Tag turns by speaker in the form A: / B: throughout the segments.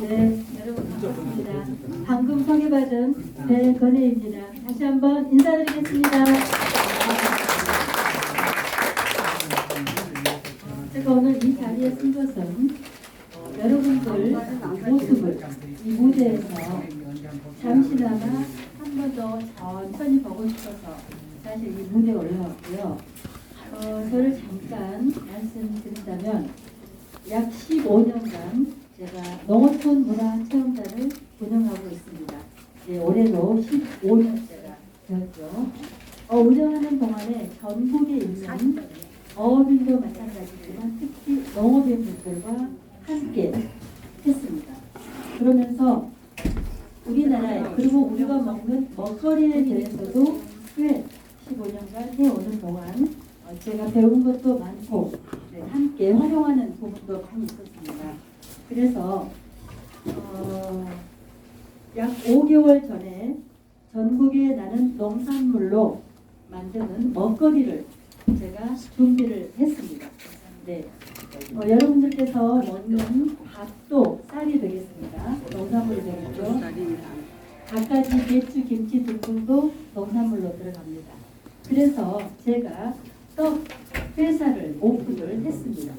A: 네, 여러분 반갑습니다. 방금 소개받은 배건혜입니다. 다시 한번 인사드리겠습니다. 제가 오늘 이 자리에 쓴 것은 어, 여러분들 모습을 이 무대에서 잠시나마 한 번 더 천천히 보고 싶어서 사실 이 무대에 올라왔고요. 어, 저를 잠깐 말씀드린다면 약 15년간 제가 농어촌 문화 체험단을 운영하고 있습니다. 이제 올해로 15년째가 되었죠. 어, 운영하는 동안에 전국에 있는 어업인도 마찬가지지만 특히 농업인 분들과 함께 했습니다. 그러면서 우리나라에 그리고 우리가 먹는 먹거리에 대해서도 꽤 15년간 해오는 동안 어, 제가 배운 것도 많고 네, 함께 활용하는 부분도 많이 있었습니다. 그래서 어, 약 5개월 전에 전국에 나는 농산물로 만드는 먹거리를 제가 준비를 했습니다. 네. 어, 여러분들께서 먹는 밥도 쌀이 되겠습니다. 농산물이 되겠죠. 갖가지 배추, 김치 등등도 농산물로 들어갑니다. 그래서 제가 떡 회사를 오픈을 했습니다.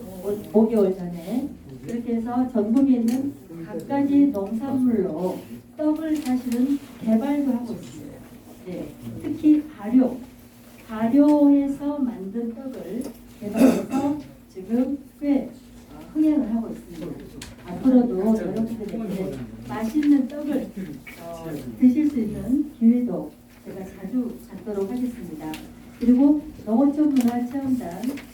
A: 5개월 전에 그렇게 해서 전국에 있는 각가지 농산물로 떡을 사실은 개발도 하고 있습니다. 네, 특히 발효, 발효해서 만든 떡을 개발해서 지금 꽤 흥행을 하고 있습니다. 앞으로도 여러분들에게 맛있는 떡을 어, 드실 수 있는 기회도 제가 자주 갖도록 하겠습니다. 그리고 영어촌 문화체험단.